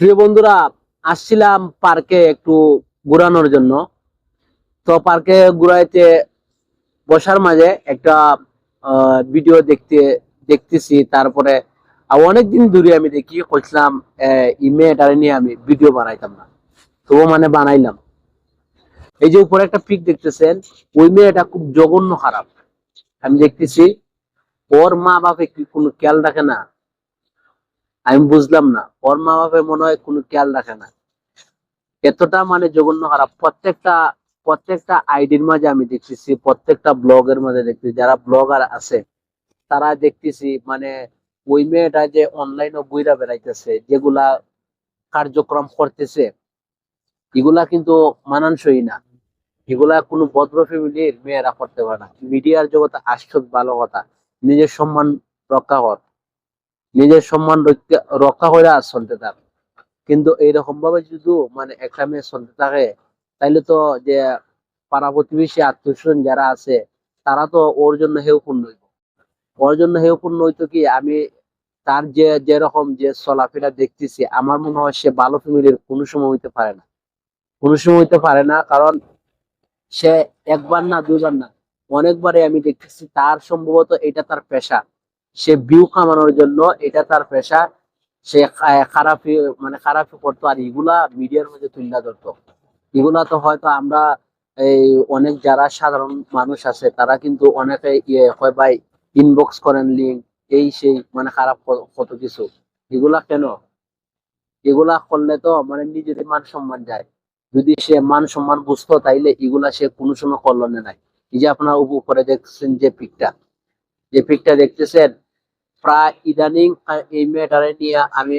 প্রিয় বন্ধুরা, আসছিলাম পার্কে একটু ঘুরানোর জন্য। তো পার্কে ঘুরাইতে বসার মাঝে একটা ভিডিও দেখতে, দেখতেছি। তারপরে অনেকদিন দূরে আমি দেখি, কইছিলাম ইমেটারে নিয়ে আমি ভিডিও বানাইতাম না। তবু মানে বানাইলাম। এই যে উপরে একটা পিক দেখতেছেন, ওই মেয়েটা খুব জঘন্য খারাপ। আমি দেখতেছি, ওর মা বাপে কি কোনো খেয়াল রাখে না? আমি বুঝলাম না। ওর মা বাপে মনে হয় কোনো খেয়াল রাখে না। এতটা মানে জঘন্য খারাপ। প্রত্যেকটা প্রত্যেকটা আইডির মাঝে আমি দেখতেছি, প্রত্যেকটা ব্লগের মাঝে দেখতেছি। যারা ব্লগার আছে, তারা দেখতেছি মানে ওই মেয়েটা যে অনলাইনে বইরা বেড়াইতেছে, যেগুলা কার্যক্রম করতেছে, এগুলা কিন্তু মানানসই না। এগুলা কোনো ভদ্র ফ্যামিলির মেয়েরা করতে পারে না। মিডিয়ার জগতে আসছত ভালো কথা, নিজের সম্মান রক্ষা কর। নিজের সম্মান রক্ষা- করে আর চলতে থাক। কিন্তু এইরকম ভাবে যদি মানে একটা মেয়ে চলতে থাকে, তাইলে তো যে পাড়া প্রতিবেশী আত্মীয় যারা আছে, তারা তো ওর জন্য হেউ পূর্ণ হইব। ওর জন্য হেউ পূর্ণ হইতো কি, আমি তার যে, যেরকম যে চলাফেরা দেখতেছি, আমার মনে হয় সে ভালো ফ্যামিলির কোনো সময় হইতে পারে না। কোনো সময় হইতে পারে না, কারণ সে একবার না দুইবার না অনেকবারে আমি দেখতেছি, তার সম্ভবত এটা তার পেশা। সে ভিউ কামানোর জন্য এটা তার পেশা সে খারাপি মানে খারাপি করতো আর এগুলা মিডিয়ার মধ্যে তুলে ধরতো। এগুলা তো হয়তো আমরা এই অনেক যারা সাধারণ মানুষ আছে, তারা কিন্তু অনেকে ইয়ে হয়, ভাই ইনবক্স করেন লিঙ্ক এই সেই মানে খারাপ কত কিছু। এগুলা কেন? এগুলা করলে তো মানে নিজের মান সম্মান যায়। যদি সে মান সম্মান বুঝতো, তাইলে এগুলা সে কোনো সময় করল না নাই। এই যে আপনার উপ- উপরে দেখছেন যে পিকটা যে পিকটা দেখতেছেন, প্রায় ইদানিং এই মেয়েটারে নিয়ে আমি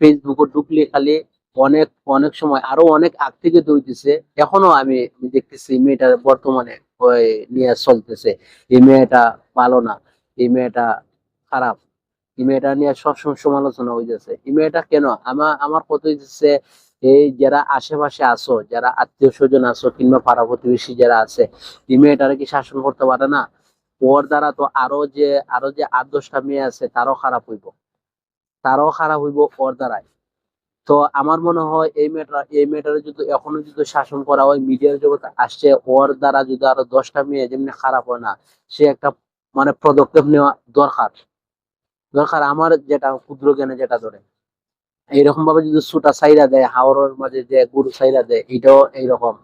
ফেসবুকে ঢুকলে খালি অনেক অনেক সময়, আরও অনেক আগ থেকে দৌড়তেছে এখনও আমি দেখতেছি এই মেয়েটার বর্তমানে নিয়ে চলতেছে। এই মেয়েটা ভালো না, এই মেয়েটা খারাপ। এই মেয়েটা নিয়ে সবসময় সমালোচনা হইতেছে এই মেয়েটা কেন? আমার আমার কত হইতেছে, এই যারা আশেপাশে আছো, যারা আত্মীয় স্বজন আছো কিংবা পাড়া প্রতিবেশী যারা আছে, এই মেয়েটারে কি শাসন করতে পারে না? ওর দ্বারা তো আরও যে আরও যে আট দশটা মেয়ে আছে, তারও খারাপ হইব। তারও খারাপ হইব ওর দ্বারাই। তো আমার মনে হয় এই মেয়েটা, এই মেয়েটারে যদি এখনও যদি শাসন করা হয়, মিডিয়ার জগতে আসছে, ওর দ্বারা যদি আরও দশটা মেয়ে যেমনি খারাপ হয় না, সে একটা মানে পদক্ষেপ নেওয়া দরকার। দরকার আমার যেটা, ক্ষুদ্র জ্ঞানে যেটা ধরে। এইরকম ভাবে যদি সুটা সাইরা দেয় হাওড়ের মাঝে যে গরু সাইরা দেয়, এটাও এইরকম।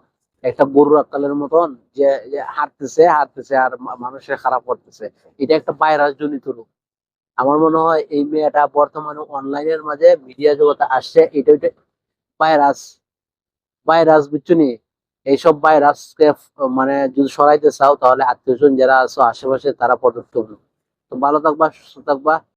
একটা গরুর আকালের মতন যে হাঁটতেছে হাঁটতেছে আর মানুষের খারাপ করতেছে। এটা একটা ভাইরাস জনিত রোগ। আমার মনে হয় এই মেয়েটা বর্তমানে অনলাইনের মাঝে মিডিয়া জগতে আসছে। এটা একটা ভাইরাস। ভাইরাস বুঝছ নি? এইসব ভাইরাসকে মানে যদি সরাইতে চাও তাহলে আত্মীয় যারা আছো, আশেপাশে তারা পদক্ষেপ। তো ভালো থাকবা, সুস্থ থাকবা।